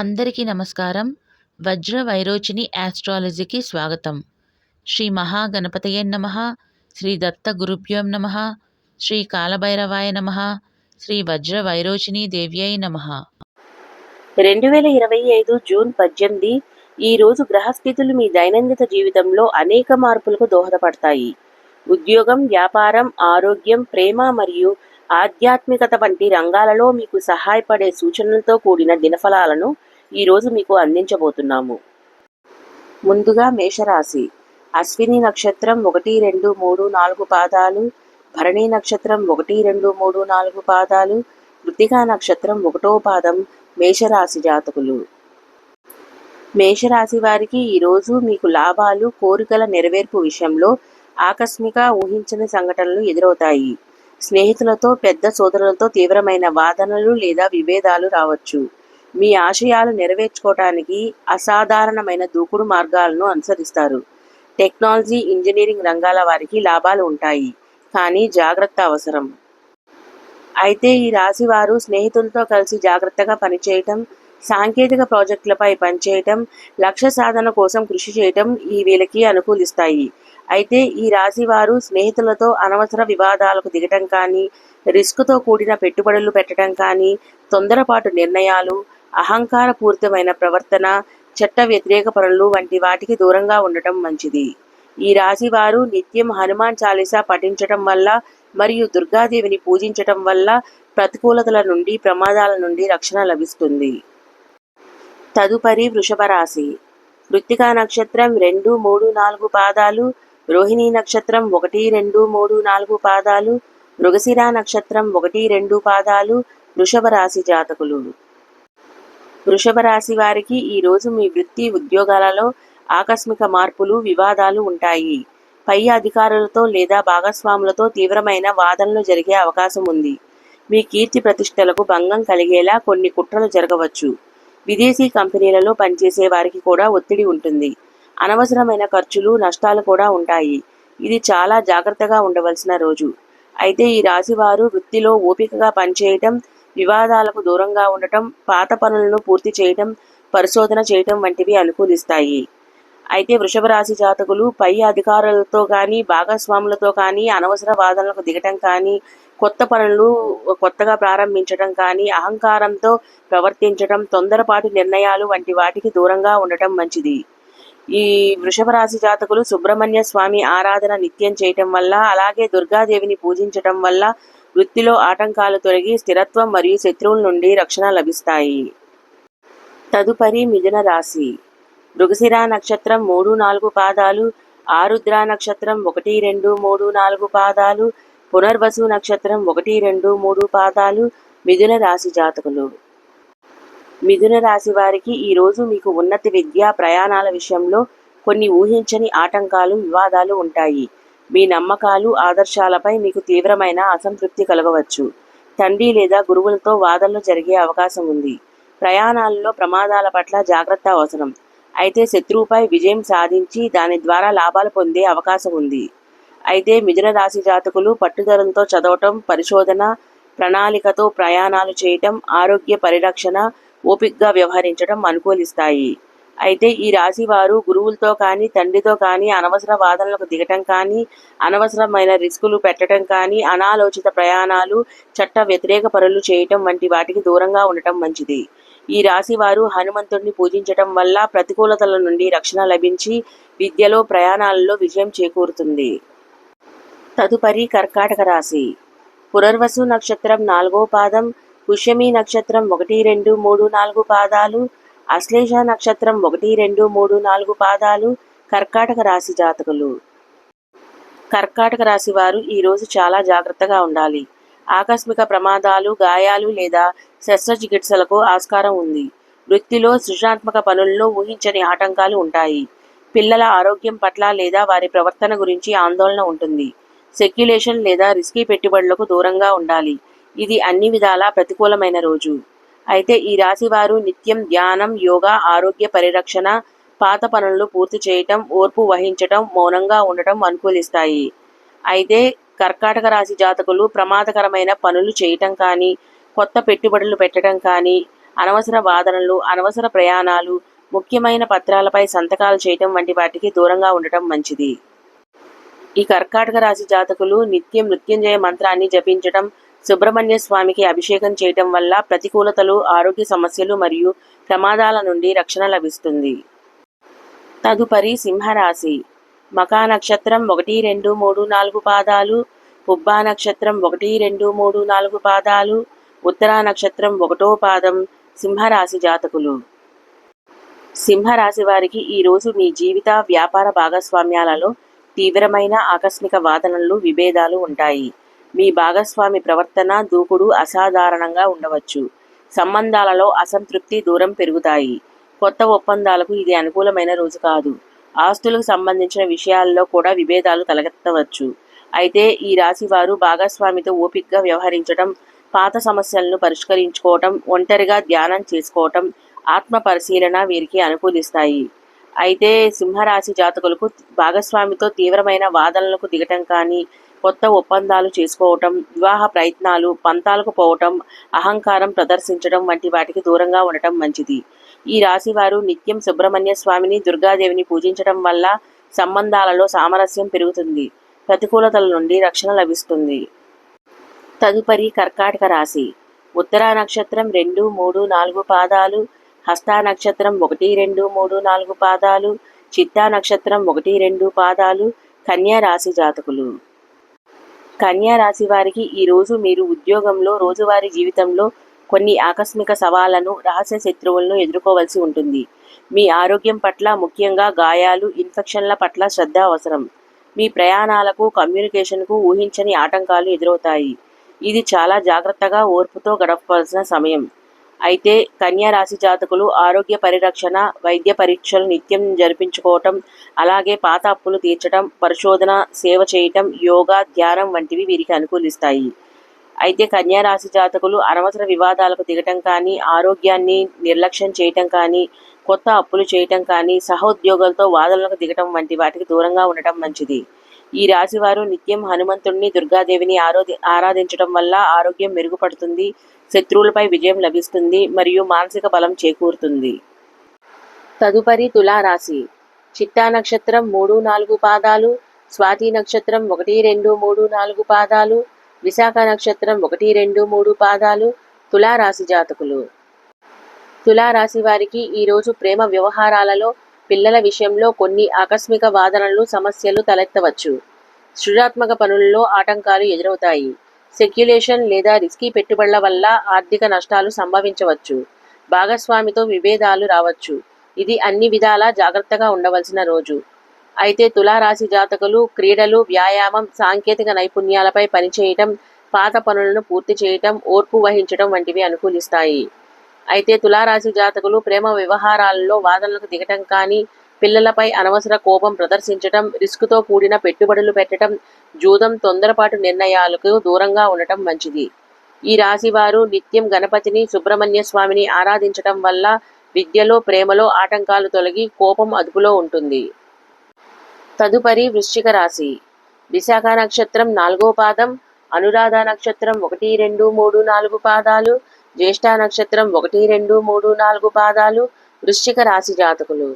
అందరికీ నమస్కారం. వజ్ర వైరోచిని యాస్ట్రాలజీకి స్వాగతం. శ్రీ మహాగణపతయే నమ. శ్రీ దత్త గురుభ్యోం నమ. శ్రీ కాలభైరవాయ నమ. శ్రీ వజ్ర వైరోచిని దేవ్యై నమ. రెండు వేల ఇరవై ఐదు జూన్ పద్దెనిమిది ఈ రోజు గ్రహస్థితులు మీ దైనందిన జీవితంలో అనేక మార్పులకు దోహదపడతాయి. ఉద్యోగం వ్యాపారం ఆరోగ్యం ప్రేమ మరియు ఆధ్యాత్మికత వంటి రంగాలలో మీకు సహాయపడే సూచనలతో కూడిన దినఫలాలను ఈరోజు మీకు అందించబోతున్నాము. ముందుగా మేషరాశి. అశ్విని నక్షత్రం ఒకటి రెండు మూడు నాలుగు పాదాలు భరణి నక్షత్రం ఒకటి రెండు మూడు నాలుగు పాదాలు కృతికా నక్షత్రం ఒకటో పాదం మేషరాశి జాతకులు. మేషరాశి వారికి ఈరోజు మీకు లాభాలు కోరికల నెరవేర్పు విషయంలో ఆకస్మిక ఊహించని సంఘటనలు ఎదురవుతాయి. స్నేహితులతో పెద్ద సోదరులతో తీవ్రమైన వాదనలు లేదా విభేదాలు రావచ్చు. మీ ఆశయాలు నెరవేర్చుకోవటానికి అసాధారణమైన దూకుడు మార్గాలను అనుసరిస్తారు. టెక్నాలజీ ఇంజనీరింగ్ రంగాల వారికి లాభాలు ఉంటాయి కానీ జాగ్రత్త అవసరం. అయితే ఈ రాశి వారు స్నేహితులతో కలిసి జాగ్రత్తగా పనిచేయటం సాంకేతిక ప్రాజెక్టులపై పనిచేయటం లక్ష్య సాధన కోసం కృషి చేయటం ఈ వీళ్ళకి అనుకూలిస్తాయి. అయితే ఈ రాశి వారు స్నేహితులతో అనవసర వివాదాలకు దిగటం కానీ రిస్క్తో కూడిన పెట్టుబడులు పెట్టడం కానీ తొందరపాటు నిర్ణయాలు అహంకారపూరితమైన ప్రవర్తన చట్ట వ్యతిరేక పనులు వంటి వాటికి దూరంగా ఉండటం మంచిది. ఈ రాశి వారు నిత్యం హనుమాన్ చాలీసా పఠించటం వల్ల మరియు దుర్గాదేవిని పూజించటం వల్ల ప్రతికూలతల నుండి ప్రమాదాల నుండి రక్షణ లభిస్తుంది. తదుపరి వృషభ రాశి. కృత్తికా నక్షత్రం రెండు మూడు నాలుగు పాదాలు రోహిణి నక్షత్రం ఒకటి రెండు మూడు నాలుగు పాదాలు మృగశిరా నక్షత్రం ఒకటి రెండు పాదాలు వృషభ రాశి జాతకులు. వృషభ రాశి వారికి ఈరోజు మీ వృత్తి ఉద్యోగాలలో ఆకస్మిక మార్పులు వివాదాలు ఉంటాయి. పై అధికారులతో లేదా భాగస్వాములతో తీవ్రమైన వాదనలు జరిగే అవకాశం ఉంది. మీ కీర్తి ప్రతిష్టలకు భంగం కలిగేలా కొన్ని కుట్రలు జరగవచ్చు. విదేశీ కంపెనీలలో పనిచేసే వారికి కూడా ఒత్తిడి ఉంటుంది. అనవసరమైన ఖర్చులు నష్టాలు కూడా ఉంటాయి. ఇది చాలా జాగ్రత్తగా ఉండవలసిన రోజు. అయితే ఈ రాశివారు వృత్తిలో ఓపికగా పనిచేయటం వివాదాలకు దూరంగా ఉండటం పాత పనులను పూర్తి చేయటం పరిశోధన చేయటం వంటివి అనుకూలిస్తాయి. అయితే వృషభ రాశి జాతకులు పై అధికారులతో కానీ భాగస్వాములతో కానీ అనవసర వాదనలకు దిగటం కానీ కొత్త పనులు కొత్తగా ప్రారంభించడం కానీ అహంకారంతో ప్రవర్తించడం తొందరపాటు నిర్ణయాలు వంటి వాటికి దూరంగా ఉండటం మంచిది. ఈ వృషభ రాశి జాతకులు సుబ్రహ్మణ్య స్వామి ఆరాధన నిత్యం చేయటం వల్ల అలాగే దుర్గాదేవిని పూజించటం వల్ల వృత్తిలో ఆటంకాలు తొలగి స్థిరత్వం మరియు శత్రువుల నుండి రక్షణ లభిస్తాయి. తదుపరి మిథున రాశి. మృగశిర నక్షత్రం మూడు నాలుగు పాదాలు ఆరుద్ర నక్షత్రం ఒకటి రెండు మూడు నాలుగు పాదాలు పునర్వసు నక్షత్రం ఒకటి రెండు మూడు పాదాలు మిథున రాశి జాతకులు. మిథున రాశి వారికి ఈరోజు మీకు ఉన్నత విద్య ప్రయాణాల విషయంలో కొన్ని ఊహించని ఆటంకాలు వివాదాలు ఉంటాయి. మీ నమ్మకాలు ఆదర్శాలపై మీకు తీవ్రమైన అసంతృప్తి కలగవచ్చు. తండ్రి లేదా గురువులతో వాదనలు జరిగే అవకాశం ఉంది. ప్రయాణాలలో ప్రమాదాల పట్ల జాగ్రత్త అవసరం. అయితే శత్రువుపై విజయం సాధించి దాని ద్వారా లాభాలు పొందే అవకాశం ఉంది. అయితే మిథున రాశి జాతకులు పట్టుదలతో చదవటం పరిశోధన ప్రణాళికతో ప్రయాణాలు చేయటం ఆరోగ్య పరిరక్షణ ఓపిక్గా వ్యవహరించడం అనుకూలిస్తాయి. అయితే ఈ రాశి వారు గురువులతో కానీ తండ్రితో కానీ అనవసర వాదనలకు దిగటం కానీ అనవసరమైన రిస్కులు పెట్టడం కానీ అనాలోచిత ప్రయాణాలు చట్ట వ్యతిరేక పనులు చేయటం వంటి వాటికి దూరంగా ఉండటం మంచిది. ఈ రాశి వారు హనుమంతుడిని పూజించటం వల్ల ప్రతికూలతల నుండి రక్షణ లభించి విద్యలో ప్రయాణాలలో విజయం చేకూరుతుంది. తదుపరి కర్కాటక రాశి. పునర్వసు నక్షత్రం నాలుగో పాదం పుష్యమి నక్షత్రం ఒకటి రెండు మూడు నాలుగు పాదాలు అశ్లేష నక్షత్రం ఒకటి రెండు మూడు నాలుగు పాదాలు కర్కాటక రాశి జాతకులు. కర్కాటక రాశి వారు ఈరోజు చాలా జాగ్రత్తగా ఉండాలి. ఆకస్మిక ప్రమాదాలు గాయాలు లేదా శస్త్రచికిత్సలకు ఆస్కారం ఉంది. వృత్తిలో సృజనాత్మక పనుల్లో ఊహించని ఆటంకాలు ఉంటాయి. పిల్లల ఆరోగ్యం పట్ల లేదా వారి ప్రవర్తన గురించి ఆందోళన ఉంటుంది. సెక్యులేషన్ లేదా రిస్కీ పెట్టుబడులకు దూరంగా ఉండాలి. ఇది అన్ని విధాలా ప్రతికూలమైన రోజు. అయితే ఈ రాశి వారు నిత్యం ధ్యానం యోగా ఆరోగ్య పరిరక్షణ పాత పనులు పూర్తి చేయటం ఓర్పు వహించటం మౌనంగా ఉండటం అనుకూలిస్తాయి. అయితే కర్కాటక రాశి జాతకులు ప్రమాదకరమైన పనులు చేయటం కానీ కొత్త పెట్టుబడులు పెట్టడం కానీ అనవసర వాదనలు అనవసర ప్రయాణాలు ముఖ్యమైన పత్రాలపై సంతకాలు చేయటం వంటి వాటికి దూరంగా ఉండటం మంచిది. ఈ కర్కాటక రాశి జాతకులు నిత్యం మృత్యుంజయ మంత్రాన్ని జపించటం సుబ్రహ్మణ్య స్వామికి అభిషేకం చేయటం వల్ల ప్రతికూలతలు ఆరోగ్య సమస్యలు మరియు ప్రమాదాల నుండి రక్షణ లభిస్తుంది. తదుపరి సింహరాశి. మకా నక్షత్రం ఒకటి రెండు మూడు నాలుగు పాదాలు పుబ్బా నక్షత్రం ఒకటి రెండు మూడు నాలుగు పాదాలు ఉత్తరా నక్షత్రం ఒకటో పాదం సింహరాశి జాతకులు. సింహరాశి వారికి ఈరోజు మీ జీవిత వ్యాపార భాగస్వామ్యాలలో తీవ్రమైన ఆకస్మిక వాదనలు విభేదాలు ఉంటాయి. మీ భాగస్వామి ప్రవర్తన దూకుడు అసాధారణంగా ఉండవచ్చు. సంబంధాలలో అసంతృప్తి దూరం పెరుగుతాయి. కొత్త ఒప్పందాలకు ఇది అనుకూలమైన రోజు కాదు. ఆస్తులకు సంబంధించిన విషయాల్లో కూడా విభేదాలు తలెత్తవచ్చు. అయితే ఈ రాశి వారు భాగస్వామితో ఓపికగా వ్యవహరించడం పాత సమస్యలను పరిష్కరించుకోవటం ఒంటరిగా ధ్యానం చేసుకోవటం ఆత్మ పరిశీలన వీరికి అనుకూలిస్తాయి. అయితే సింహరాశి జాతకులకు భాగస్వామితో తీవ్రమైన వాదనలకు దిగటం కానీ కొత్త ఒప్పందాలు చేసుకోవటం వివాహ ప్రయత్నాలు పంతాలకు పోవటం అహంకారం ప్రదర్శించడం వంటి వాటికి దూరంగా ఉండటం మంచిది. ఈ రాశి వారు నిత్యం సుబ్రహ్మణ్య స్వామిని దుర్గాదేవిని పూజించడం వల్ల సంబంధాలలో సామరస్యం పెరుగుతుంది. ప్రతికూలతల నుండి రక్షణ లభిస్తుంది. తదుపరి కర్కాటక రాశి. ఉత్తరా నక్షత్రం రెండు మూడు నాలుగు పాదాలు హస్తా నక్షత్రం ఒకటి రెండు మూడు నాలుగు పాదాలు చిత్తా నక్షత్రం ఒకటి రెండు పాదాలు కన్యా రాశి జాతకులు. రాశి వారికి ఈరోజు మీరు ఉద్యోగంలో రోజువారీ జీవితంలో కొన్ని ఆకస్మిక సవాళ్ళను రహస్య శత్రువులను ఎదుర్కోవలసి ఉంటుంది. మీ ఆరోగ్యం పట్ల ముఖ్యంగా గాయాలు ఇన్ఫెక్షన్ల పట్ల శ్రద్ధ అవసరం. మీ ప్రయాణాలకు కమ్యూనికేషన్కు ఊహించని ఆటంకాలు ఎదురవుతాయి. ఇది చాలా జాగ్రత్తగా ఓర్పుతో గడపవలసిన సమయం. అయితే కన్యా రాశి జాతకులు ఆరోగ్య పరిరక్షణ వైద్య పరీక్షలు నిత్యం జరిపించుకోవటం అలాగే పాత అప్పులు తీర్చడం పరిశోధన సేవ చేయటం యోగా ధ్యానం వంటివి వీరికి అనుకూలిస్తాయి. అయితే కన్యా రాశి జాతకులు అనవసర వివాదాలకు దిగటం కానీ ఆరోగ్యాన్ని నిర్లక్ష్యం చేయటం కానీ కొత్త అప్పులు చేయటం కానీ సహోద్యోగులతో వాదనలకు దిగటం వంటి వాటికి దూరంగా ఉండటం మంచిది. ఈ రాశివారు నిత్యం హనుమంతుణ్ణి దుర్గాదేవిని ఆరోధి ఆరాధించడం వల్ల ఆరోగ్యం మెరుగుపడుతుంది. శత్రువులపై విజయం లభిస్తుంది మరియు మానసిక బలం చేకూరుతుంది. తదుపరి తులారాశి. చిత్తా నక్షత్రం మూడు నాలుగు పాదాలు స్వాతి నక్షత్రం ఒకటి రెండు మూడు నాలుగు పాదాలు విశాఖ నక్షత్రం ఒకటి రెండు మూడు పాదాలు తులారాశి జాతకులు. తులారాశి వారికి ఈరోజు ప్రేమ వ్యవహారాలలో పిల్లల విషయంలో కొన్ని ఆకస్మిక వాదనలు సమస్యలు తలెత్తవచ్చు. సృజాత్మక పనుల్లో ఆటంకాలు ఎదురవుతాయి. సెక్యులేషన్ లేదా రిస్కీ పెట్టుబడుల వల్ల ఆర్థిక నష్టాలు సంభవించవచ్చు. భాగస్వామితో విభేదాలు రావచ్చు. ఇది అన్ని విధాలా జాగ్రత్తగా ఉండవలసిన రోజు. అయితే తులారాశి జాతకులు క్రీడలు వ్యాయామం సాంకేతిక నైపుణ్యాలపై పనిచేయటం పాత పనులను పూర్తి చేయటం ఓర్పు వహించడం వంటివి అనుకూలిస్తాయి. అయితే తులారాశి జాతకులు ప్రేమ వ్యవహారాలలో వాదనలకు దిగటం కానీ పిల్లలపై అనవసర కోపం ప్రదర్శించటం రిస్క్తో కూడిన పెట్టుబడులు పెట్టడం జూదం తొందరపాటు నిర్ణయాలకు దూరంగా ఉండటం మంచిది. ఈ రాశి వారు నిత్యం గణపతిని సుబ్రహ్మణ్య స్వామిని ఆరాధించటం వల్ల విద్యలో ప్రేమలో ఆటంకాలు తొలగి కోపం అదుపులో ఉంటుంది. తదుపరి వృశ్చిక రాశి. విశాఖ నక్షత్రం నాలుగో పాదం అనురాధ నక్షత్రం ఒకటి రెండు మూడు నాలుగు పాదాలు జ్యేష్ఠ నక్షత్రం ఒకటి రెండు మూడు నాలుగు పాదాలు వృశ్చిక రాశి జాతకులు.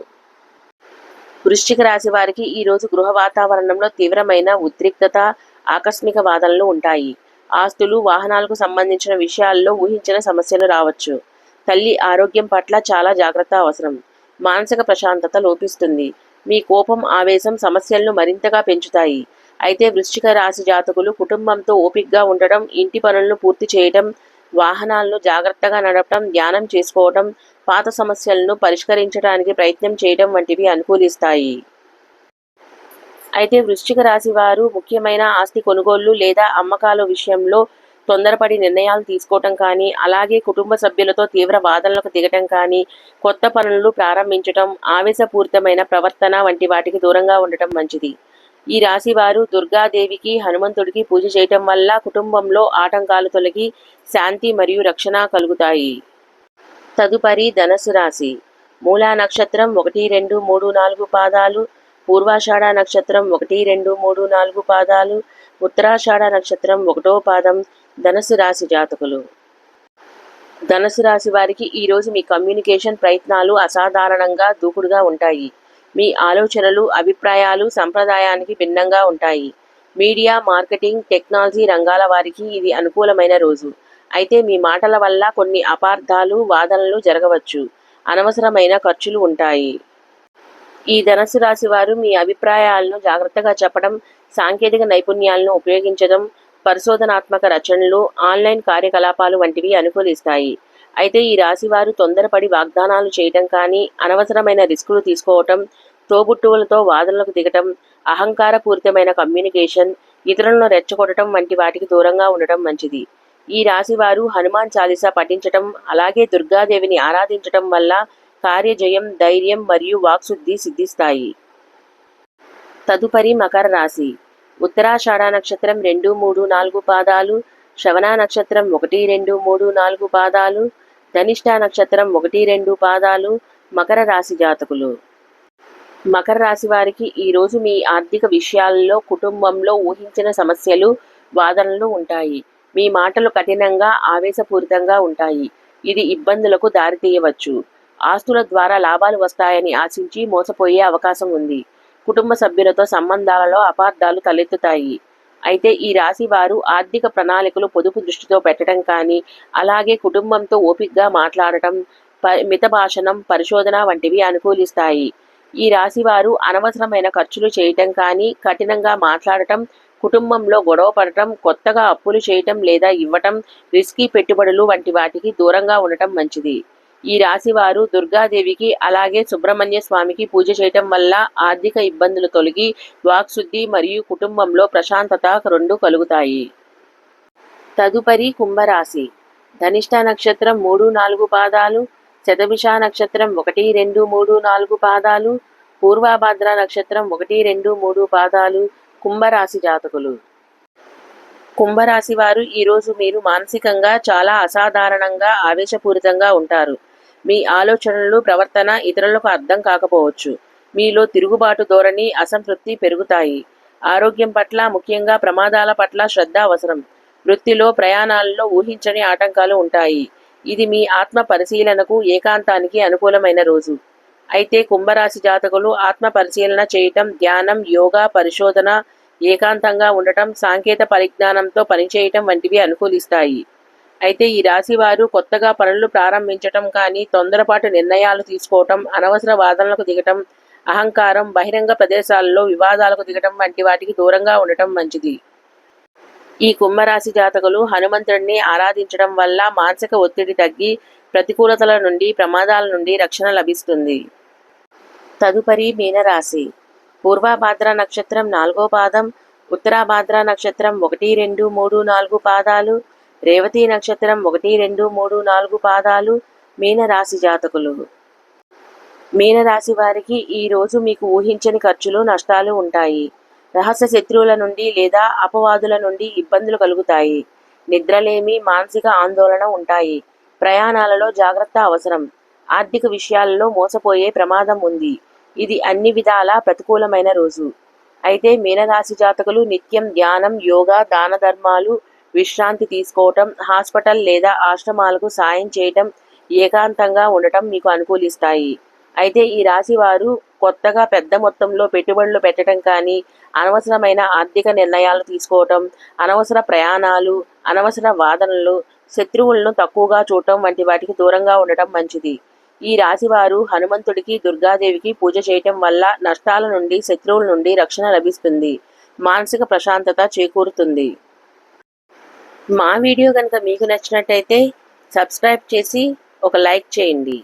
వృశ్చిక రాశి వారికి ఈరోజు గృహ వాతావరణంలో తీవ్రమైన ఉద్రిక్తత ఆకస్మిక వాదనలు ఉంటాయి. ఆస్తులు వాహనాలకు సంబంధించిన విషయాల్లో ఊహించిన సమస్యలు రావచ్చు. తల్లి ఆరోగ్యం పట్ల చాలా జాగ్రత్త అవసరం. మానసిక ప్రశాంతత లోపిస్తుంది. మీ కోపం ఆవేశం సమస్యలను మరింతగా పెంచుతాయి. అయితే వృశ్చిక రాశి జాతకులు కుటుంబంతో ఓపికగా ఉండడం ఇంటి పనులను పూర్తి చేయడం వాహనాలను జాగ్రత్తగా నడపడం ధ్యానం చేసుకోవడం పాత సమస్యలను పరిష్కరించడానికి ప్రయత్నం చేయడం వంటివి అనుకూలిస్తాయి. అయితే వృశ్చిక రాశి వారు ముఖ్యమైన ఆస్తి కొనుగోళ్ళు లేదా అమ్మకాల విషయంలో తొందరపడి నిర్ణయాలు తీసుకోవటం కానీ అలాగే కుటుంబ సభ్యులతో తీవ్ర వాదనలకు దిగటం కానీ కొత్త పనులు ప్రారంభించటం ఆవేశపూరితమైన ప్రవర్తన వంటి వాటికి దూరంగా ఉండటం మంచిది. ఈ రాశి వారు దుర్గాదేవికి హనుమంతుడికి పూజ చేయటం వల్ల కుటుంబంలో ఆటంకాలు తొలగి శాంతి మరియు రక్షణ కలుగుతాయి. తదుపరి ధనస్సు రాశి. మూలా నక్షత్రం ఒకటి రెండు మూడు నాలుగు పాదాలు. పూర్వాషాఢ నక్షత్రం ఒకటి రెండు మూడు నాలుగు పాదాలు. ఉత్తరాషాఢ నక్షత్రం ఒకటో పాదం ధనస్సు రాశి జాతకులు. ధనసు రాశి వారికి ఈరోజు మీ కమ్యూనికేషన్ ప్రయత్నాలు అసాధారణంగా దూకుడుగా ఉంటాయి. మీ ఆలోచనలు అభిప్రాయాలు సంప్రదాయానికి భిన్నంగా ఉంటాయి. మీడియా మార్కెటింగ్ టెక్నాలజీ రంగాల వారికి ఇది అనుకూలమైన రోజు. అయితే మీ మాటల వల్ల కొన్ని అపార్థాలు వాదనలు జరగవచ్చు. అనవసరమైన ఖర్చులు ఉంటాయి. ఈ ధనస్సు రాశి వారు మీ అభిప్రాయాలను జాగ్రత్తగా చెప్పడం సాంకేతిక నైపుణ్యాలను ఉపయోగించడం పరిశోధనాత్మక రచనలు ఆన్లైన్ కార్యకలాపాలు వంటివి అనుకూలిస్తాయి. అయితే ఈ రాశి వారు తొందరపడి వాగ్దానాలు చేయటం కానీ అనవసరమైన రిస్కులు తీసుకోవటం తోబుట్టువులతో వాదనలకు దిగటం అహంకారపూరితమైన కమ్యూనికేషన్ ఇతరులను రెచ్చగొట్టడం వంటి వాటికి దూరంగా ఉండటం మంచిది. ఈ రాశి వారు హనుమాన్ చాలీసా పఠించటం అలాగే దుర్గాదేవిని ఆరాధించటం వల్ల కార్యజయం ధైర్యం మరియు వాక్శుద్ధి సిద్ధిస్తాయి. తదుపరి మకర రాశి. ఉత్తరాషాఢ నక్షత్రం రెండు మూడు నాలుగు పాదాలు శవణ నక్షత్రం ఒకటి రెండు మూడు నాలుగు పాదాలు ధనిష్ట నక్షత్రం ఒకటి రెండు పాదాలు మకర రాశి జాతకులు. మకర రాశి వారికి ఈరోజు మీ ఆర్థిక విషయాల్లో కుటుంబంలో ఊహించిన సమస్యలు వాదనలు ఉంటాయి. మీ మాటలు కఠినంగా ఆవేశపూరితంగా ఉంటాయి. ఇది ఇబ్బందులకు దారితీయవచ్చు ఆస్తుల ద్వారా లాభాలు వస్తాయని ఆశించి మోసపోయే అవకాశం ఉంది. కుటుంబ సభ్యులతో సంబంధాలలో అపార్థాలు తలెత్తుతాయి. అయితే ఈ రాశి వారు ఆర్థిక ప్రణాళికలు పొదుపు దృష్టితో పెట్టడం కానీ అలాగే కుటుంబంతో ఓపికగా మాట్లాడటం ప మితభాషణం పరిశోధన వంటివి అనుకూలిస్తాయి. ఈ రాశి వారు అనవసరమైన ఖర్చులు చేయటం కానీ కఠినంగా మాట్లాడటం కుటుంబంలో గొడవ పడటం కొత్తగా అప్పులు చేయటం లేదా ఇవ్వటం రిస్కీ పెట్టుబడులు వంటి వాటికి దూరంగా ఉండటం మంచిది. ఈ రాశి వారు దుర్గాదేవికి అలాగే సుబ్రహ్మణ్య స్వామికి పూజ చేయటం వల్ల ఆర్థిక ఇబ్బందులు తొలగి వాక్శుద్ధి మరియు కుటుంబంలో ప్రశాంతత రెండు కలుగుతాయి. తదుపరి కుంభరాశి. ధనిష్ట నక్షత్రం మూడు నాలుగు పాదాలు శతభిష నక్షత్రం ఒకటి రెండు మూడు నాలుగు పాదాలు పూర్వభాద్ర నక్షత్రం ఒకటి రెండు మూడు పాదాలు కుంభరాశి జాతకులు. కుంభరాశి వారు ఈరోజు మీరు మానసికంగా చాలా అసాధారణంగా ఆవేశపూరితంగా ఉంటారు. మీ ఆలోచనలు ప్రవర్తన ఇతరులకు అర్థం కాకపోవచ్చు. మీలో తిరుగుబాటు ధోరణి అసంతృప్తి పెరుగుతాయి. ఆరోగ్యం పట్ల ముఖ్యంగా ప్రమాదాల పట్ల శ్రద్ధ అవసరం. వృత్తిలో ప్రయాణాలలో ఊహించని ఆటంకాలు ఉంటాయి. ఇది మీ ఆత్మ పరిశీలనకు ఏకాంతానికి అనుకూలమైన రోజు. అయితే కుంభరాశి జాతకులు ఆత్మ పరిశీలన చేయటం ధ్యానం యోగా పరిశోధన ఏకాంతంగా ఉండటం సాంకేత పరిజ్ఞానంతో పనిచేయటం వంటివి అనుకూలిస్తాయి. అయితే ఈ రాశి వారు కొత్తగా పనులు ప్రారంభించటం కానీ తొందరపాటు నిర్ణయాలు తీసుకోవటం అనవసర వాదనలకు దిగటం అహంకారం బహిరంగ ప్రదేశాల్లో వివాదాలకు దిగటం వంటి వాటికి దూరంగా ఉండటం మంచిది. ఈ కుంభరాశి జాతకులు హనుమంతుడిని ఆరాధించడం వల్ల మానసిక ఒత్తిడి తగ్గి ప్రతికూలతల నుండి ప్రమాదాల నుండి రక్షణ లభిస్తుంది. తదుపరి మీనరాశి. పూర్వభాద్ర నక్షత్రం నాలుగో పాదం ఉత్తరాభాద్ర నక్షత్రం ఒకటి రెండు మూడు నాలుగు పాదాలు రేవతి నక్షత్రం ఒకటి రెండు మూడు నాలుగు పాదాలు మీనరాశి జాతకులు. మీనరాశి వారికి ఈరోజు మీకు ఊహించని ఖర్చులు నష్టాలు ఉంటాయి. రహస్య శత్రువుల నుండి లేదా అపవాదుల నుండి ఇబ్బందులు కలుగుతాయి. నిద్రలేమి మానసిక ఆందోళన ఉంటాయి. ప్రయాణాలలో జాగ్రత్త అవసరం. ఆర్థిక విషయాలలో మోసపోయే ప్రమాదం ఉంది. ఇది అన్ని విధాలా ప్రతికూలమైన రోజు. అయితే మీనరాశి జాతకులు నిత్యం ధ్యానం యోగా దాన ధర్మాలు విశ్రాంతి తీసుకోవటం హాస్పిటల్ లేదా ఆశ్రమాలకు సాయం చేయటం ఏకాంతంగా ఉండటం మీకు అనుకూలిస్తాయి. అయితే ఈ రాశి వారు కొత్తగా పెద్ద మొత్తంలో పెట్టుబడులు పెట్టడం కానీ అనవసరమైన ఆర్థిక నిర్ణయాలు తీసుకోవటం అనవసర ప్రయాణాలు అనవసర వాదనలు శత్రువులను తక్కువగా చూడటం వంటి వాటికి దూరంగా ఉండటం మంచిది. ఈ రాశివారు హనుమంతుడికి దుర్గాదేవికి పూజ చేయటం వల్ల నష్టాల నుండి శత్రువుల నుండి రక్షణ లభిస్తుంది. మానసిక ప్రశాంతత చేకూరుతుంది. మా వీడియో కనుక మీకు నచ్చినట్టయితే సబ్స్క్రైబ్ చేసి ఒక లైక్ చేయండి.